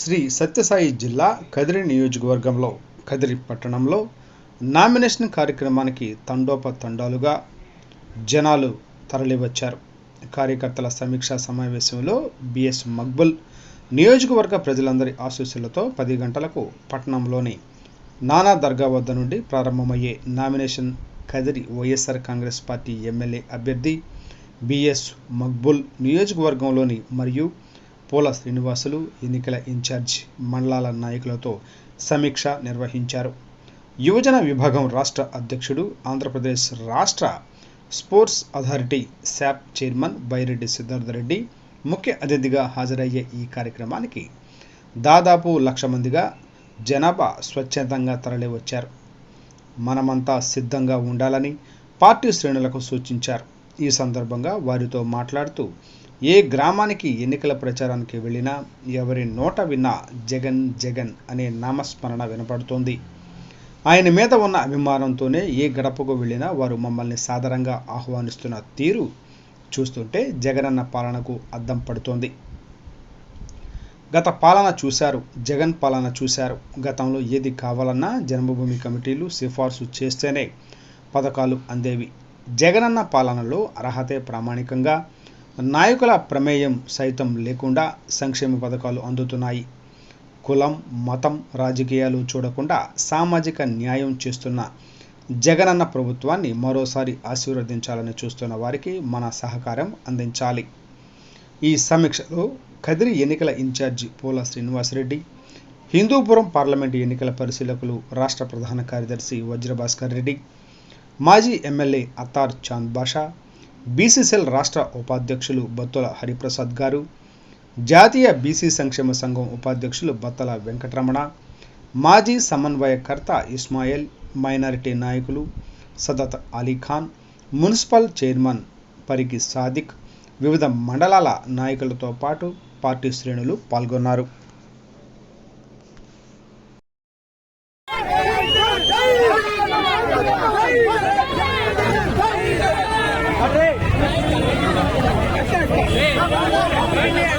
శ్రీ సత్యసాయి జిల్లా కదిరి నియోజకవర్గంలో కదిరి పట్టణంలో నామినేషన్ కార్యక్రమానికి తండోపతండాలుగా జనాలు తరలివచ్చారు. కార్యకర్తల సమీక్షా సమావేశంలో బిఎస్ మక్బుల్ నియోజకవర్గ ప్రజలందరి ఆశీస్సులతో పది గంటలకు పట్టణంలోని నానా దర్గా వద్ద నుండి ప్రారంభమయ్యే nomination Kadiri YSR Congress party MLA అభ్యర్థి బిఎస్ మక్బుల్ నియోజకవర్గంలోని మరియు పూల శ్రీనివాసులు ఎన్నికల ఇన్ఛార్జ్ మండలాల నాయకులతో సమీక్ష నిర్వహించారు. యువజన విభాగం రాష్ట్ర అధ్యక్షుడు ఆంధ్రప్రదేశ్ రాష్ట్ర sports authority SAAP chairman Byreddy Siddhartha Reddy ముఖ్య అతిథిగా హాజరయ్యే ఈ కార్యక్రమానికి దాదాపు లక్ష మందిగా జనాభా స్వచ్ఛందంగా తరలివచ్చారు. మనమంతా సిద్ధంగా ఉండాలని పార్టీ శ్రేణులకు సూచించారు. ఈ సందర్భంగా వారితో మాట్లాడుతూ ఏ గ్రామానికి ఎన్నికల ప్రచారానికి వెళ్ళినా ఎవరి నోట విన్నా జగన్ జగన్ అనే నామస్మరణ వినపడుతోంది. ఆయన మీద ఉన్న అభిమానంతోనే ఏ గడపకు వెళ్ళినా వారు మమ్మల్ని సాదరంగా ఆహ్వానిస్తున్న తీరు చూస్తుంటే జగనన్న పాలనకు అద్దం పడుతోంది. గత పాలన చూశారు జగన్ పాలన చూశారు. గతంలో ఏది కావాలన్నా జన్మభూమి కమిటీలు సిఫార్సు చేస్తేనే పథకాలు అందేవి. జగనన్న పాలనలో అర్హతే ప్రామాణికంగా నాయకుల ప్రమేయం సైతం లేకుండా సంక్షేమ పథకాలు అందుతున్నాయి. కులం మతం రాజకీయాలు చూడకుండా సామాజిక న్యాయం చేస్తున్న జగనన్న ప్రభుత్వాన్ని మరోసారి ఆశీర్వదించాలని చూస్తున్న వారికి మన సహకారం అందించాలి. ఈ సమీక్షలో కదిరి ఎన్నికల ఇన్ఛార్జి పోల శ్రీనివాసరెడ్డి హిందూపురం పార్లమెంటు ఎన్నికల పరిశీలకులు రాష్ట్ర ప్రధాన కార్యదర్శి వజ్రభాస్కర్ రెడ్డి మాజీ ఎమ్మెల్యే అత్తార్ చాంద్ బాషా బీసీసీఎల్ రాష్ట్ర ఉపాధ్యక్షులు బత్తుల హరిప్రసాద్ గారు జాతీయ బీసీ సంక్షేమ సంఘం ఉపాధ్యక్షులు బత్తల వెంకటరమణ మాజీ సమన్వయకర్త ఇస్మాయిల్ మైనారిటీ నాయకులు సదత్ అలీఖాన్ మున్సిపల్ చైర్మన్ పరిగి సాదిక్ వివిధ మండలాల నాయకులతో పాటు పార్టీ శ్రేణులు పాల్గొన్నారు. Amen.